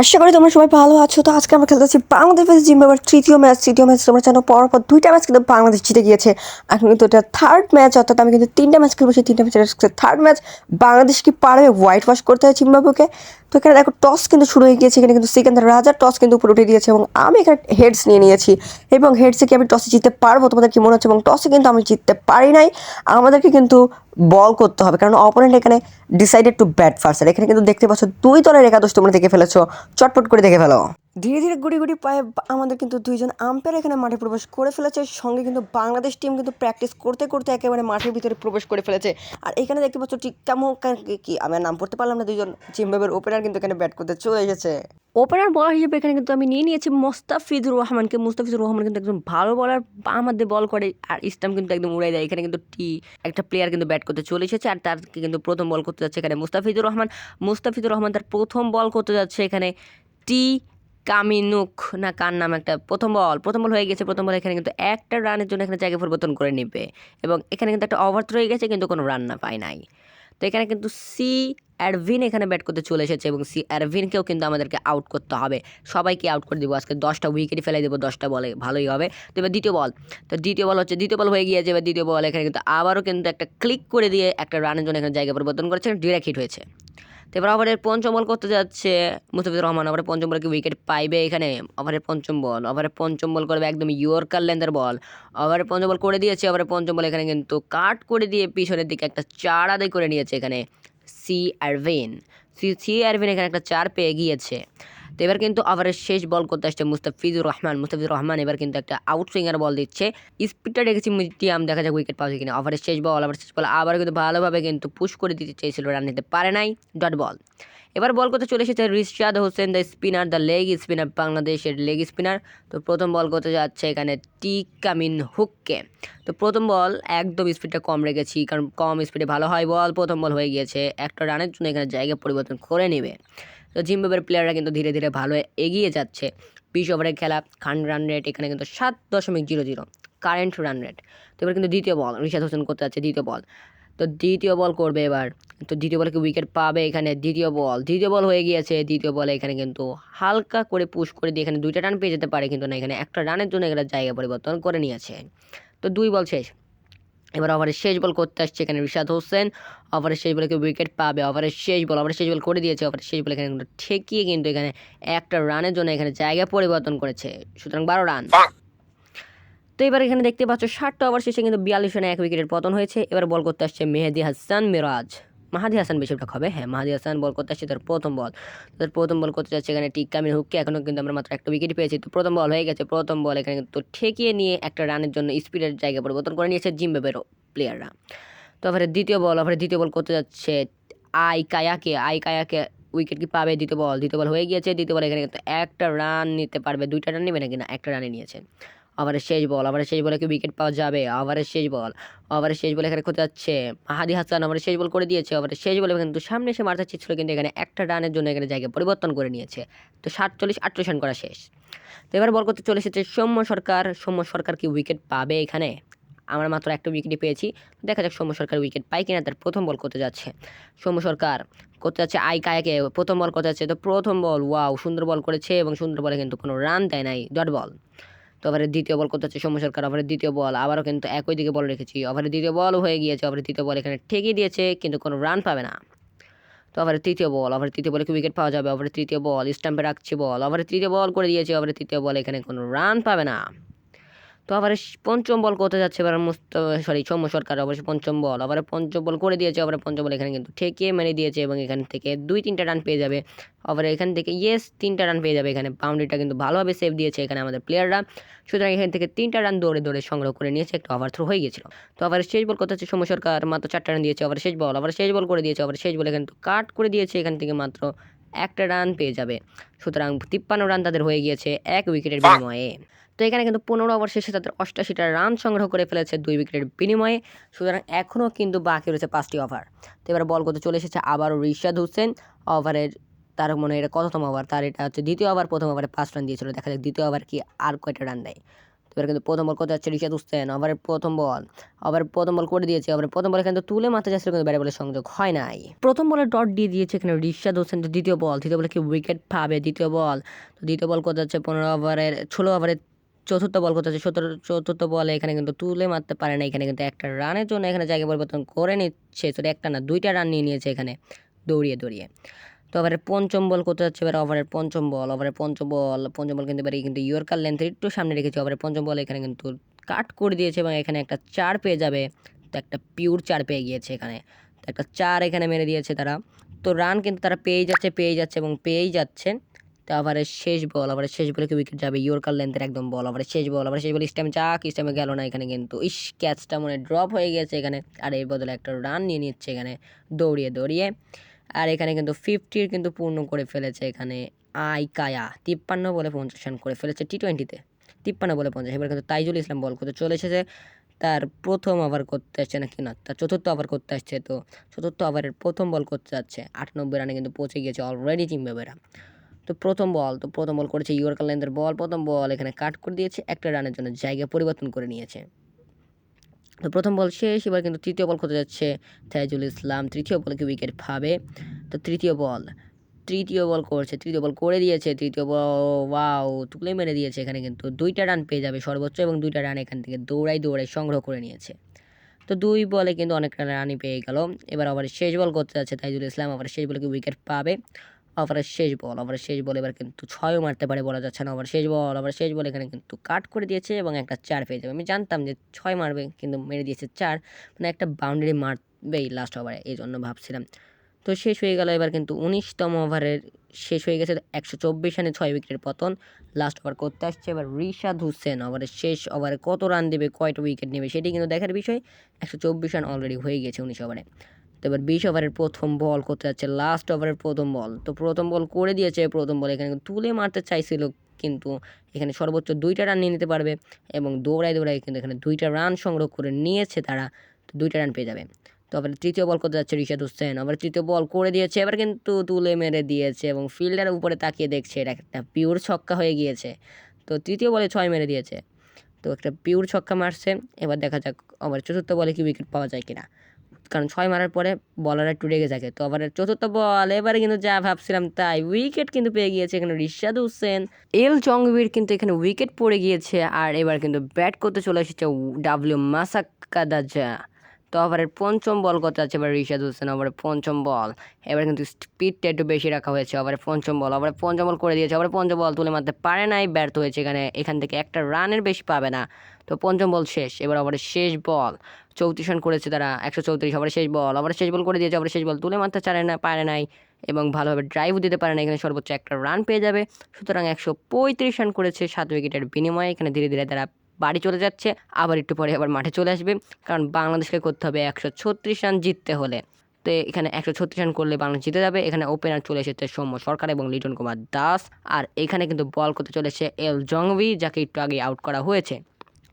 আশা করি তোমরা সবাই ভালো আছো। তো আজকে আমরা খেলতেছি বাংলাদেশ ভার্সেস জিম্বাবুয়ের তৃতীয় ম্যাচ তৃতীয় ম্যাচ তোমরা জানো, পরপর দুইটা ম্যাচ কিন্তু বাংলাদেশ জিতে গিয়েছে। এখন কিন্তু এটা থার্ড ম্যাচ অর্থাৎ আমি কিন্তু তিনটা ম্যাচ খেলব, সেই তিনটা ম্যাচের থার্ড ম্যাচ বাংলাদেশ কি পারবে হোয়াইট ওয়াশ করতে হয় জিম্বাবুকে তো এখানে দেখো টস কিন্তু শুরু হয়ে গিয়েছে, এখানে কিন্তু সিকান্দার রাজার টস কিন্তু উপরে উঠে দিয়েছে এবং আমি এখানে হেডস নিয়ে নিয়েছি। এবং হেডসে কি আমি টসে জিততে পারব? তোমাদের কি মনে হচ্ছে? এবং টসে কিন্তু আমি জিততে পারি নাই। আমাদেরকে কিন্তু বল করতে হবে। কারণ অপোনেন্ট এখানে ডিসাইডেড টু ব্যাট ফার্স্ট এখানে কিন্তু দেখতে পাচ্ছ, দুই দলের একাদশ তোমরা দেখে ফেলেছো। চটপট করে দেখে ফেলো। ধীরে ধীরে গুড়ি গুড়ি পায়ে আমাদের কিন্তু দুইজন আম্পায়ার এখানে মাঠে প্রবেশ করে ফেলেছে। সঙ্গে কিন্তু বাংলাদেশ টিম কিন্তু প্র্যাকটিস করতে করতে একেবারে মাঠের ভিতরে প্রবেশ করে ফেলেছে। আর এখানে দেখতে পাচ্ছ ঠিক তেমন কা- আমি নাম পড়তে পারলাম না, দুইজন জিম্বাবের ওপেনার কিন্তু এখানে ব্যাট করতে চলে এসেছে। ওপেনার বলার হিসেবে এখানে কিন্তু আমি নিয়ে নিয়েছি মোস্তাফিজুর রহমানকে। মোস্তাফিজুর রহমান কিন্তু একজন ভালো বলার বাম হাতে বল করে আর ইসলাম কিন্তু একদম উড়াই দেয়। এখানে কিন্তু টি, একটা প্লেয়ার কিন্তু ব্যাট করতে চলে এসেছে আর তারকে কিন্তু প্রথম বল করতে যাচ্ছে এখানে মুস্তাফিজুর রহমান। মুস্তাফিজুর রহমান তার প্রথম বল করতে যাচ্ছে এখানে টি কামিনুক না কার নাম একটা? প্রথম বল প্রথম বল হয়ে গেছে, প্রথম বল এখানে কিন্তু একটা রানের জন্য এখানে জায়গা পরিবর্তন করে নিবে। এবং এখানে কিন্তু একটা ওভার থ্রো হয়ে গেছে, কিন্তু কোনো রান না পায় নাই। তো এখানে কিন্তু সি অ্যাডভিন এখানে ব্যাট করতে চলে এসেছে এবং সি অ্যাডভিনকেও কিন্তু আমাদেরকে আউট করতে হবে। সবাইকে আউট করে দেবো, আজকে দশটা উইকেটই ফেলে দেবো, দশটা বলে ভালোই হবে। তো এবার দ্বিতীয় বল, তো দ্বিতীয় বল হচ্ছে, দ্বিতীয় বল হয়ে গিয়েছে, এবার দ্বিতীয় বল এখানে কিন্তু আবারও কিন্তু একটা ক্লিক করে দিয়ে একটা রানের জন্য এখানে জায়গা পরিবর্তন করেছে ডিরেক্ট হিট হয়েছে। তো এবার ওভারের পঞ্চম বল করতে যাচ্ছে মুস্তাফিজুর রহমান। ওভারের পঞ্চম বলে কি উইকেট পাইবে এখানে? ওভারের পঞ্চম বল ওভারের পঞ্চম বল করবে একদম ইয়র্কার লেন্থের বল ওভারের পঞ্চম বল করে দিয়েছে ওভারের পঞ্চম বল এখানে কিন্তু কাট করে দিয়ে পিছনের দিকে একটা চার আদায় করে নিয়েছে এখানে C Ervine C C Ervine এখানে একটা চার পেয়ে গিয়েছে। তো এবার কিন্তু ওভারের শেষ বল করতে আসছে মুস্তাফিজুর রহমান। মুস্তাফিজুর রহমান এবার কিন্তু একটা আউট সুইঙ্গার বল দিচ্ছে। স্পিডটা রেখেছি মিডিয়াম, দেখা যাক উইকেট পাওয়া যায় কিনা। ওভারের শেষ বল, ওভারের শেষ বল আবার কিন্তু ভালোভাবে কিন্তু পুশ করে দিতে চেয়েছিল রান নিতে পারে নাই ডট বল এবার বল করতে চলে এসেছে Rishad Hossain the spinner the leg spinner বাংলাদেশের লেগ স্পিনার তো প্রথম বল করতে যাচ্ছে এখানে টি কামিন হুককে তো প্রথম বল একদম স্পিডটা কম রেখেছি, কারণ কম স্পিডে ভালো হয় বল। প্রথম বল হয়ে গিয়েছে, একটা রানের জন্য এখানে জায়গা পরিবর্তন করে নেবে। তো জিম্বাবের প্লেয়াররা কিন্তু ধীরে ধীরে ভালো এগিয়ে যাচ্ছে। বিশ ওভারের খেলা, খান রান রেট এখানে কিন্তু সাত দশমিক zero zero current run rate তো এবার কিন্তু দ্বিতীয় বল রিশাদ হোসেন করতে যাচ্ছে দ্বিতীয় বল তো দ্বিতীয় বল করবে এবার। তো দ্বিতীয় বলে কি উইকেট পাবে এখানে দ্বিতীয় বল দ্বিতীয় বল হয়ে গিয়েছে, দ্বিতীয় বলে এখানে কিন্তু হালকা করে পুশ করে দিয়ে এখানে দুইটা রান পেয়ে যেতে পারে, কিন্তু না, এখানে একটা রানের জন্য এখানে জায়গা পরিবর্তন করে নিয়েছে। তো দুই বল শেষ। এবার ওভারের শেষ বল করতে আসছে এখানে রিশাদ হোসেন। ওভারের শেষ বলে কেউ উইকেট পাবে। ওভারের শেষ বল ওভারের শেষ বল করে দিয়েছে। ওভারের শেষ বলে এখানে কিন্তু ঠেকিয়ে কিন্তু এখানে একটা রানের জন্য এখানে জায়গা পরিবর্তন করেছে। সুতরাং বারো রান। তো এবার এখানে দেখতে পাচ্ছ, ষাটটা ওভার শেষে কিন্তু বিয়াল্লিশ রানে এক উইকেটের পতন হয়েছে। এবার বল করতে আসছে মেহেদি হাসান, মিরাজ। মাহাদি হাসান বেশিরভাগ হবে হ্যাঁ মাহাদি হাসান বল করতে আসছে তার প্রথম বল তার প্রথম বল করতে যাচ্ছে এখানে টিকামির হুককে এখনও কিন্তু আমরা মাত্র একটা উইকেট পেয়েছি। তো প্রথম বল হয়ে গেছে। প্রথম বল এখানে কিন্তু ঠেকিয়ে নিয়ে একটা রানের জন্য স্পিডের জায়গা পরিবর্তন করে নিয়েছে জিম্বাবের প্লেয়াররা তো এবারে দ্বিতীয় বল এবারে দ্বিতীয় বল করতে যাচ্ছে আই কায়াকে। আই কায়াকে উইকেট কি পাবে দ্বিতীয় বল দ্বিতীয় বল হয়ে গিয়েছে। দ্বিতীয় বল এখানে কিন্তু একটা রান নিতে পারবে। দুইটা রান নেবে নাকি? না, একটা রানে নিয়েছে। ওভারের শেষ বল ওভারের শেষ বলে কি উইকেট পাওয়া যাবে? ওভারের শেষ বল ওভারের শেষ বলে এখানে করতে যাচ্ছে মাহাদি হাসান ওভারের শেষ বল করে দিয়েছে ওভারের শেষ বলে কিন্তু সামনে এসে মারতে ছিল কিন্তু এখানে একটা রানের জন্য এখানে জায়গা পরিবর্তন করে নিয়েছে। তো সাতচল্লিশ, আটচল্লিশ রান করা শেষ। তো এবার বল করতে চলে এসেছে সৌম্য সরকার। সৌম্য সরকার কি উইকেট পাবে এখানে? আমরা মাত্র একটা উইকেটই পেয়েছি। দেখা যাক সৌম্য সরকার উইকেট পাই কিনা, তার প্রথম বল করতে যাচ্ছে। সৌম্য সরকার করতে যাচ্ছে আই কায়াকে, প্রথম বল করতে যাচ্ছে। তো প্রথম বল, ওয়াও, সুন্দর বল করেছে এবং সুন্দর বলে কিন্তু কোনো রান দেয় নাই ডট বল তো ওভারের দ্বিতীয় বল করতে হচ্ছে সৌম্য সরকার ওভারের দ্বিতীয় বল, আবারও কিন্তু একই দিকে বল রেখেছি ওভারের দ্বিতীয় বল হয়ে গিয়েছে ওভারের দ্বিতীয় বল এখানে ঠেকিয়ে দিয়েছে, কিন্তু কোনো রান পাবে না। তো ওভারের তৃতীয় বল ওভারের তৃতীয় বলে উইকেট পাওয়া যাবে? ওভারের তৃতীয় বল স্ট্যাম্পে রাখছে বল ওভারের তৃতীয় বল করে দিয়েছে ওভারের তৃতীয় বল এখানে কোনো রান পাবে না। তো আবার পঞ্চম বল করতে যাচ্ছে? এবার সরি সৌম্য সরকার অবশ্যই পঞ্চম বল। আবার পঞ্চম বল করে দিয়েছে, আবার পঞ্চম বল এখানে কিন্তু ঠেকিয়ে মেরে দিয়েছে এবং এখান থেকে দুই তিনটা রান পেয়ে যাবে। আবার এখান থেকে ইয়েস তিনটা রান পেয়ে যাবে এখানে। বাউন্ডারিটা কিন্তু ভালোভাবে সেভ দিয়েছে এখানে আমাদের প্লেয়াররা সুতরাং এখান থেকে তিনটা রান দৌড়ে দৌড়ে সংগ্রহ করে নিয়েছে, একটা ওভার থ্রো হয়ে গিয়েছিল। তো আবার শেষ বল করতে হচ্ছে সৌম্য সরকার মাত্র চারটা রান দিয়েছে, আবার শেষ বল, আবার শেষ বল করে দিয়েছে, আবার শেষ বল এখানে কাট করে দিয়েছে, এখান থেকে মাত্র একটা রান পেয়ে যাবে। সুতরাং তিপ্পান্ন রান তাদের হয়ে গিয়েছে এক উইকেটের বিনিময়ে। তো এখানে কিন্তু পনেরো ওভার শেষে তাদের অষ্টাশিটা রান সংগ্রহ করে ফেলেছে দুই উইকেটের বিনিময়ে। সুতরাং এখনও কিন্তু বাকি রয়েছে পাঁচটি ওভার। তো এবার বল করতে চলে এসেছে আবারও রিশাদ হোসেন। ওভারের তার মনে এটা কততম ওভার? তার এটা হচ্ছে দ্বিতীয় ওভার, প্রথম ওভারে পাঁচ রান দিয়েছিল। দেখা যাক দ্বিতীয় ওভার কি আর কয়টা রান দেয়। এবার কিন্তু প্রথম বল করতে যাচ্ছে রিশাদ হোসেন। আবার প্রথম বল আবার প্রথম বল করে দিয়েছে। আবার প্রথম বলে কিন্তু তুলে মারতে যাচ্ছিল কিন্তু ব্যাটে বলে সংযোগ হয় নাই। প্রথম বলে ডট দিয়ে দিয়েছে এখানে রিশাদ হোসেন। দ্বিতীয় বল, দ্বিতীয় বলে কি উইকেট পাবে দ্বিতীয় বল? তো দ্বিতীয় বল করতে যাচ্ছে পনেরো ওভারের, ষোলো ওভারের চতুর্থ বল করতে হচ্ছে। সতেরো, চতুর্থ বলে এখানে কিন্তু তুলে মারতে পারে না। এখানে কিন্তু একটা রানের জন্য এখানে জায়গা পরিবর্তন করে নিচ্ছে। সরি একটা না, দুইটা রান নিয়ে নিয়েছে এখানে দৌড়িয়ে দৌড়িয়ে। তো ওভারের পঞ্চম বল করতে যাচ্ছে এবার ওভারের পঞ্চম বল ওভারের পঞ্চম বল পঞ্চম বল কিন্তু এবারে কিন্তু ইয়র্কার লেন্থের একটু সামনে রেখেছে। ওভারের পঞ্চম বল এখানে কিন্তু কাট করে দিয়েছে এবং এখানে একটা চার পেয়ে যাবে। তো একটা পিওর চার পেয়ে গিয়েছে এখানে। তো একটা চার এখানে মেরে দিয়েছে তারা। তো রান কিন্তু তারা পেয়ে যাচ্ছে পেয়ে যাচ্ছে এবং পেয়েই যাচ্ছে তো ওভারের শেষ বল, ওভারের শেষ বলে কি উইকেট যাবে? ইয়র্কার লেন্থের একদম বল, ওভারের শেষ বল, ওভারের শেষ বল স্টাইমে যাক স্টাইমে গেল না এখানে কিন্তু। ইস ক্যাচটা মনে ড্রপ হয়ে গেছে এখানে। আর এর বদলে একটা রান নিয়ে নিচ্ছে এখানে, দৌড়িয়ে দৌড়িয়ে। আর এখানে কিন্তু ফিফটির কিন্তু পূর্ণ করে ফেলেছে এখানে আই কায়া তিপ্পান্ন বলে পঞ্চাশ রান করে ফেলেছে টি টোয়েন্টিতে তিপ্পান্ন বলে পঞ্চাশ, এবার কিন্তু তাইজুল ইসলাম বল করতে চলে এসেছে। তার প্রথম ওভার করতে আসছে না? তার চতুর্থ ওভার করতে আসছে তো, চতুর্থ ওভারের প্রথম বল করতে যাচ্ছে। আটানব্বই রানে কিন্তু পৌঁছে গিয়েছে অলরেডি জিম্বাবেরা তো প্রথম বল, তো প্রথম বল করেছে ইয়র্কার বল, প্রথম বল এখানে কাট করে দিয়েছে, একটা রানের জন্য জায়গা পরিবর্তন করে নিয়েছে। তো প্রথম বল শেষ, এবার কিন্তু তৃতীয় বল করতে যাচ্ছে তাইজুল ইসলাম, তৃতীয় বলে উইকেট পাবে। তো তৃতীয় বল তৃতীয় বল করছে, তৃতীয় বল করে দিয়েছে, তৃতীয় বল, ওয়াও, তুলে মেরে দিয়েছে এখানে কিন্তু দুইটা রান পেয়ে যাবে সর্বোচ্চ এবং দুইটা রান এখান থেকে দৌড়াই দৌড়াই সংগ্রহ করে নিয়েছে। তো দুই বলে কিন্তু অনেক রানই পেয়ে গেল। এবার আবার শেষ বল করতে যাচ্ছে তাইজুল ইসলাম, আবার শেষ বলে কি উইকেট পাবে। ওভারের শেষ বল, ওভারের শেষ বল এবার কিন্তু ছয়ও মারতে পারে বলা যাচ্ছে না। ওভার শেষ বল ওভার শেষ বল এখানে কিন্তু কাট করে দিয়েছে এবং একটা চার পেয়ে যাবে। আমি জানতাম যে ছয় মারবে কিন্তু মেরে দিয়েছে চার মানে একটা বাউন্ডারি মারবেই লাস্ট ওভারে এই জন্য ভাবছিলাম। তো শেষ হয়ে গেল এবার কিন্তু উনিশতম ওভারের শেষ হয়ে গেছে একশো চব্বিশ রানে ছয় উইকেটের পতন। লাস্ট ওভার করতে আসছে এবার রিশাদ হুসেন। ওভারের শেষ ওভারে কত রান দেবে, কয়টা উইকেট নেবে, সেটি কিন্তু দেখার বিষয়। একশো চব্বিশ রান অলরেডি হয়ে গেছে উনিশ ওভারে তো এবার বিশ ওভারের প্রথম বল করতে যাচ্ছে লাস্ট ওভারের প্রথম বল। তো প্রথম বল করে দিয়েছে, প্রথম বল এখানে তুলে মারতে চাইছিল, কিন্তু এখানে সর্বোচ্চ দুইটা রান নিয়ে নিতে পারবে এবং দৌড়ায় দৌড়ায় কিন্তু এখানে দুইটা রান সংগ্রহ করে নিয়েছে তারা, তো দুইটা রান পেয়ে যাবে। তো আবার তৃতীয় বল করতে যাচ্ছে রিশাদ হোসেন, আবার তৃতীয় বল করে দিয়েছে, এবার কিন্তু তুলে মেরে দিয়েছে এবং ফিল্ডারের উপরে তাকিয়ে দেখছে এটা একটা পিওর ছক্কা হয়ে গিয়েছে। তো তৃতীয় বলে ছয় মেরে দিয়েছে, তো একটা পিওর ছক্কা মারছে, এবার দেখা যাক আবার চতুর্থ বলে কি উইকেট পাওয়া যায় কিনা। কারণ ছয় মারার পরে বলার একটু রেগে থাকে। তো আবার চতুর্থ বল এবারে কিন্তু যা ভাবছিলাম তাই উইকেট কিন্তু পেয়ে গিয়েছে এখানে রিশাদ হোসেন। এল চংবির কিন্তু এখানে উইকেট পড়ে গিয়েছে আর এবার কিন্তু ব্যাট করতে চলে এসেছে ডাব্লিউ মাসাকাদাজা তো ওভারের পঞ্চম বল করতে আছে? এবার রিশাদ হোসেন ওভারের পঞ্চম বল। এবার কিন্তু স্পিডটা একটু বেশি রাখা হয়েছে ওভারের পঞ্চম বল ওভারে পঞ্চম বল করে দিয়েছে ওভারে পঞ্চম বল তুলে মারতে পারে নাই, ব্যর্থ হয়েছে এখানে। এখান থেকে একটা রানের বেশি পাবে না। তো পঞ্চম বল শেষ, এবার ওভারের শেষ বল। চৌত্রিশ রান করেছে তারা, একশো চৌত্রিশ ওভারের শেষ বল ওভারের শেষ বল করে দিয়েছে ওভারের শেষ বল তুলে মারতে চারে না, পারে নাই এবং ভালোভাবে ড্রাইভও দিতে পারে না, এখানে সর্বোচ্চ একটা রান পেয়ে যাবে। সুতরাং একশো পঁয়ত্রিশ রান করেছে সাত উইকেটের বিনিময়ে, এখানে ধীরে ধীরে তারা বাড়ি চলে যাচ্ছে, আবার একটু পরে আবার মাঠে চলে আসবে। কারণ বাংলাদেশকে করতে হবে একশো ছত্রিশ রান জিততে হলে। তো এখানে একশো ছত্রিশ রান করলে বাংলাদেশ জিতে যাবে। এখানে ওপেনার চলে এসেছে সৌম্য সরকার এবং লিটন কুমার দাস। আর এখানে কিন্তু বল করতে চলেছে এল জংভি, যাকে একটু আগে আউট করা হয়েছে।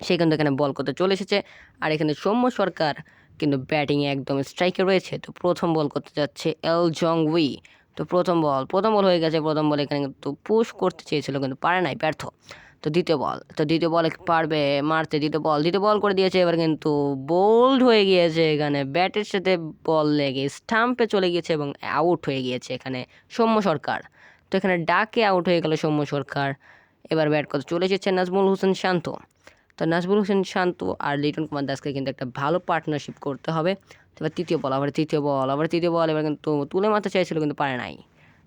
সে কিন্তু এখানে বল করতে চলে এসেছে। আর এখানে সৌম্য সরকার কিন্তু ব্যাটিংয়ে একদম স্ট্রাইকে রয়েছে। তো প্রথম বল করতে যাচ্ছে এল জং উই তো প্রথম বল প্রথম বল হয়ে গেছে। প্রথম বল এখানে কিন্তু পুশ করতে চেয়েছিল, কিন্তু পারে নাই, ব্যর্থ। তো দ্বিতীয় বল, তো দ্বিতীয় বলে পারবে মারতে, দ্বিতীয় বল দ্বিতীয় বল করে দিয়েছে, এবার কিন্তু বোল্ড হয়ে গিয়েছে এখানে। ব্যাটের সাথে বল লেগে স্টাম্পে চলে গিয়েছে এবং আউট হয়ে গিয়েছে এখানে সৌম্য সরকার। তো এখানে ডাকে আউট হয়ে গেল সৌম্য সরকার। এবার ব্যাট করতে চলে এসেছে নাজমুল হোসেন শান্ত। তো নাজমুল হোসেন শান্ত আর লিটন কুমার দাসকে কিন্তু একটা ভালো পার্টনারশিপ করতে হবে। এবার তৃতীয় বল আবার তৃতীয় বল আবার তৃতীয় বল এবার কিন্তু তুলে মারতে চাইছিল কিন্তু পারে নাই।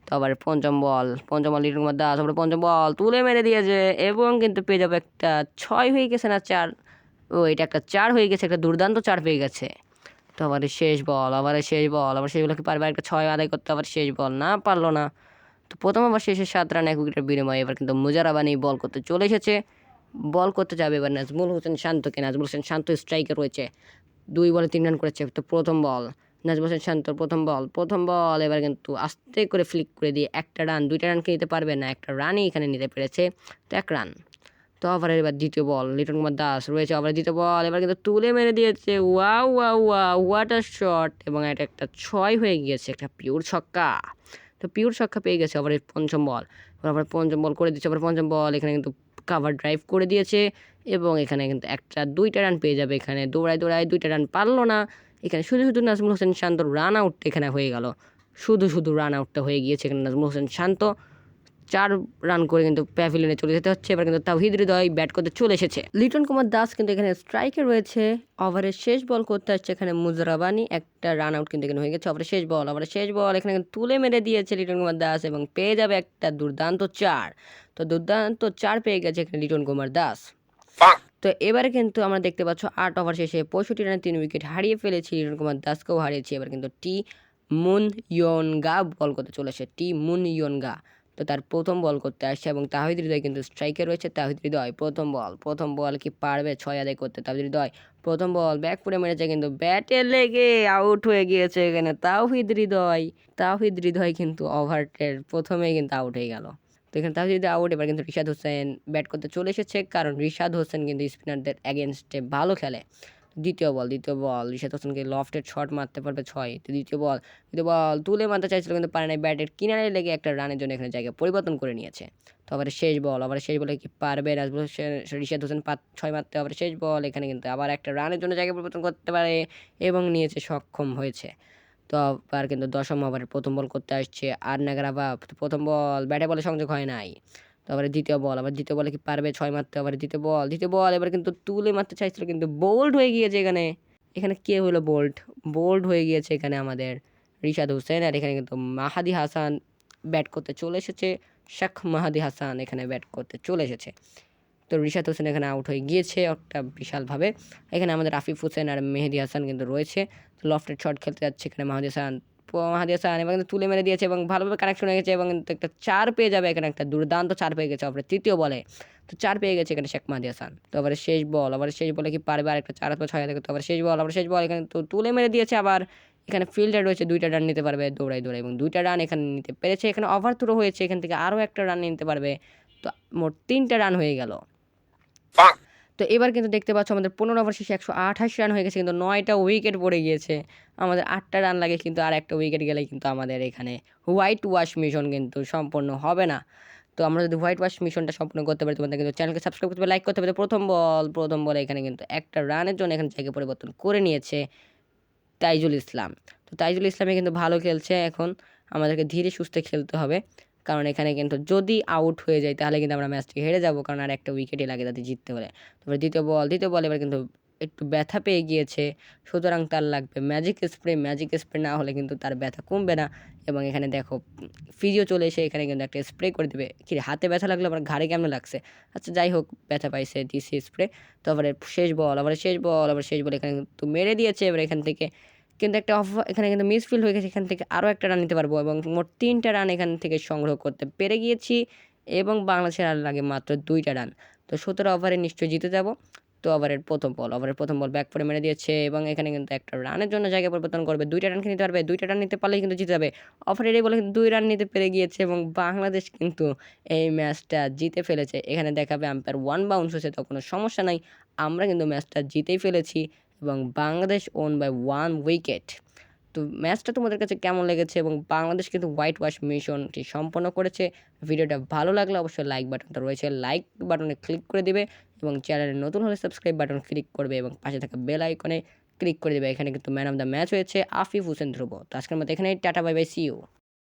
তো আবার পঞ্চম বল পঞ্চম বল লিটন কুমার দাস আবার পঞ্চম বল তুলে মেরে দিয়েছে এবং কিন্তু পেয়ে যাবে একটা ছয় হয়ে গেছে না চার? ও, এটা একটা চার হয়ে গেছে, একটা দুর্দান্ত চার পেয়ে গেছে। তো আবার শেষ বল, আবার শেষ বল, আবার শেষ বল কি পারবে একটা ছয় আদায় করতে, আবার শেষ বল, না পারল না। তো প্রথম আবার শেষে সাত রান এক উইকেটের বিনিময়ে এবার কিন্তু মুজারাবানি বল করতে চলে এসেছে। বল করতে যাবে এবার নাজমুল হোসেন শান্তকে নাজমুল হোসেন শান্ত স্ট্রাইকে রয়েছে। দুই বলে তিন রান করেছে, তো প্রথম বল। নাজমুল হোসেন শান্ত প্রথম বল প্রথম বল এবার কিন্তু আস্তে করে ফ্লিক করে দিয়ে একটা রান দুইটা রানকে নিতে পারবে? না, একটা রানই এখানে নিতে পেরেছে। তো এক রান তো আবার এবার দ্বিতীয় বল, লিটন কুমার দাস রয়েছে আবার দ্বিতীয় বল, এবার কিন্তু তুলে মেরে দিয়েছে। ওয়া ওয়া ওয়া ওয়াটার শট এবং এটা একটা ছয় হয়ে গিয়েছে, একটা পিওর ছক্কা। তো পিওর ছক্কা পেয়ে গেছে আবার পঞ্চম বল। আবার পঞ্চম বল করে দিচ্ছে আবার পঞ্চম বল এখানে কিন্তু কাভার ড্রাইভ করে দিয়েছে। এবং এখানে কিন্তু একটা, দুইটা রান পেয়ে যাবে এখানে। দৌড়ায় দৌড়ায় দুইটা রান পারল না। এখানে শুধু শুধু নাজমুল হোসেন শান্ত রান আউট এখানে হয়ে গেল। শুধু শুধু রান আউটটা হয়ে গিয়েছে এখানে নাজমুল হোসেন শান্ত। চার রান করে কিন্তু প্যাভিলিয়নে চলে যেতে হচ্ছে, এবার কিন্তু তাওহিদ হৃদয় ব্যাট করতে চলে এসেছে। লিটন কুমার দাস কিন্তু এখানে স্ট্রাইকে রয়েছে। ওভারের শেষ বল করতে আসছে এখানে মুজরাবানি। একটা রান আউট কিন্তু এখানে হয়ে গেছে ওভারের শেষ বল ওভারের শেষ বল এখানে কিন্তু তুলে মেরে দিয়েছে লিটন কুমার দাস এবং পেয়ে যাবে একটা দুর্দান্ত চার। তো দুর্দান্ত চার পেয়ে গেছে এখানে লিটন কুমার দাস। তো এবারে কিন্তু আমরা দেখতে পাচ্ছ আট ওভার শেষে পঁয়ষট্টি রানে তিন উইকেট হারিয়ে ফেলেছি লিটন কুমার দাসকেও হারিয়েছি। এবার কিন্তু টি মুন ইয়নগা বল করতে চলেছে। টি মুন ইয়নগা তো তার প্রথম বল করতে আসছে এবং তাহিদ হৃদয় কিন্তু স্ট্রাইকে রয়েছে। তাহিদ হৃদয় প্রথম বল প্রথম বল কি পারবে ছয় আদায় করতে? তাহিদ হৃদয় প্রথম বল ব্যাক করে মেরেছে কিন্তু ব্যাটে লেগে আউট হয়ে গিয়েছে এখানে তাওহিদ হৃদয়। তাওহিদ হৃদয় কিন্তু ওভারটের প্রথমেই কিন্তু আউট হয়ে গেল। তো এখানে তাহিদ আউট এবার কিন্তু রিশাদ হোসেন ব্যাট করতে চলে এসেছে। কারণ রিশাদ হোসেন কিন্তু স্পিনারদের অ্যাগেনস্টে ভালো খেলে। দ্বিতীয় বল দ্বিতীয় বল রিশাদ হোসেনকে লফটেড শট মারতে পারবে ছয়। তো দ্বিতীয় বল দ্বিতীয় বল তুলে মারতে চাইছিল কিন্তু পারে নাই। ব্যাটের কিনারে লেগে একটা রানের জন্য এখানে জায়গা পরিবর্তন করে নিয়েছে। তো আবার শেষ বল আবার শেষ বলে কি পারবে? নাজমুল হোসেন, রিশাদ হোসেন পাঁচ, ছয় মারতে আবার শেষ বল এখানে কিন্তু আবার একটা রানের জন্য জায়গা পরিবর্তন করতে পারে এবং নিয়েছে সক্ষম হয়েছে। তো আবার কিন্তু দশম ওভারের প্রথম বল করতে আসছে। আর নাগারাবা প্রথম বল, ব্যাটে বলে সংযোগ হয় নাই। তো আবার দ্বিতীয় বল, আবার দ্বিতীয় বলে কি পারবে ছয় মারতে, আবার দ্বিতীয় বল দ্বিতীয় বল এবার কিন্তু তুলে মারতে চাইছিল কিন্তু বোল্ড হয়ে গিয়েছে এখানে। এখানে কে হলো বোল্ড? বোল্ড হয়ে গিয়েছে এখানে আমাদের রিশাদ হোসেন আর এখানে কিন্তু মাহাদি হাসান ব্যাট করতে চলে এসেছে। শেখ মাহাদি হাসান এখানে ব্যাট করতে চলে এসেছে। তো রিশাদ হোসেন এখানে আউট হয়ে গিয়েছে একটা বিশালভাবে এখানে আমাদের আফিফ হোসেন আর মেহেদি হাসান কিন্তু রয়েছে। তো লফটেড শট খেলতে যাচ্ছে এখানে মাহাদি হাসান। মাহাদি হাসান কিন্তু তুলে মেরে দিয়েছে এবং ভালোভাবে কানেকশন হয়ে গেছে এবং একটা চার পেয়ে যাবে এখানে একটা দুর্দান্ত চার পেয়ে গেছে অপরে তৃতীয় বলে। তো চার পেয়ে গেছে এখানে শেখ মাহাদি হাসান। তো আবার শেষ বল, আবার শেষ বলে কি পারবে আর একটা চার অথবা ছয় দেখে তো আবার শেষ বল, আবার শেষ বল এখানে তো তুলে মেরে দিয়েছে আবার। এখানে ফিল্ডার রয়েছে, দুইটা রান নিতে পারবে দৌড়াই দৌড়াই এবং দুইটা রান এখানে নিতে পেরেছে। এখানে ওভার থ্রো হয়েছে, এখান থেকে আরও একটা রান নিতে পারবে। তো মোট তিনটা রান হয়ে গেল। তো এবার কিন্তু দেখতে পাচ্ছ আমাদের পনেরো ওভার শেষে একশো আঠাশ রান হয়ে গেছে, কিন্তু নয়টা উইকেট পড়ে গিয়েছে। আমাদের আটটা রান লাগে কিন্তু আর একটা উইকেট গেলেই কিন্তু আমাদের এখানে হোয়াইট ওয়াশ মিশন কিন্তু সম্পূর্ণ হবে না। তো আমরা যদি হোয়াইট ওয়াশ মিশনটা সম্পূর্ণ করতে পারি, তোমাদের কিন্তু চ্যানেলকে সাবস্ক্রাইব করতে হবে লাইক করতে হবে। প্রথম বল, প্রথম বলে এখানে কিন্তু একটা রানের জন্য এখানে জায়গা পরিবর্তন করে নিয়েছে তাইজুল ইসলাম। তো তাইজুল ইসলামে কিন্তু ভালো খেলছে এখন। আমাদেরকে ধীরে সুস্থে খেলতে হবে। কারণ এখানে কিন্তু যদি আউট হয়ে যায়, তাহলে কিন্তু আমরা ম্যাচটি হেরে যাব। কারণ আর একটা উইকেটই লাগে তাদের জিততে হলে। তারপরে দ্বিতীয় বল দ্বিতীয় বল এবার কিন্তু একটু ব্যথা পেয়ে গিয়েছে। সুতরাং তার লাগবে ম্যাজিক স্প্রে ম্যাজিক স্প্রে না হলে কিন্তু তার ব্যথা কমবে না। এবং এখানে দেখো ফিজিও চলে এসে এখানে কিন্তু একটা স্প্রে করে দেবে। কি হাতে ব্যথা লাগল, আবার ঘাড়ে কেমন লাগছে? আচ্ছা যাই হোক, ব্যথা পাইছে দিছি স্প্রে তো আবার শেষ বল আবার শেষ বল আবার শেষ বল এখানে কিন্তু মেরে দিয়েছে। এবার এখান থেকে কিন্তু একটা অফ, এখানে কিন্তু মিসফিল্ড হয়ে গেছে, এখান থেকে আরও একটা রান নিতে পারব এবং মোট তিনটা রান এখান থেকে সংগ্রহ করতে পেরে গিয়েছি এবং বাংলাদেশের আর লাগে মাত্র দুইটা রান তো সতেরো ওভারে নিশ্চয়ই জিতে যাব। তো ওভারের প্রথম বল ওভারের প্রথম বল ব্যাক করে মেরে দিয়েছে এবং এখানে কিন্তু একটা রানের জন্য জায়গা পরিবর্তন করবে। দুইটা রান নিতে পারবে, দুইটা রান নিতে পারলেই কিন্তু জিতে যাবে। অফারের এই বলে কিন্তু দুই রান নিতে পেরে গিয়েছে এবং বাংলাদেশ কিন্তু এই ম্যাচটা জিতে ফেলেছে। এখানে দেখাবে আম্পায়ার ওয়ান বাউন্স হয়েছে, তো কোনো সমস্যা নাই। আমরা কিন্তু ম্যাচটা জিতেই ফেলেছি। এবং Bangladesh won by one wicket তো ম্যাচটা তোমাদের কাছে কেমন লেগেছে এবং বাংলাদেশ কিন্তু হোয়াইট ওয়াশ মিশনটি সম্পন্ন করেছে। ভিডিওটা ভালো লাগলে অবশ্যই লাইক বাটনটা রয়েছে। লাইক বাটনে ক্লিক করে দিবে এবং চ্যানেলে নতুন হলে সাবস্ক্রাইব বাটন ক্লিক করবে এবং পাশে থাকা বেল আইকনে ক্লিক করে দেবে। এখানে কিন্তু ম্যান অফ দ্য ম্যাচ হয়েছে, আফিফ হোসেন ধ্রুব। তো আজকের মতো এখানেই, tata bye bye see you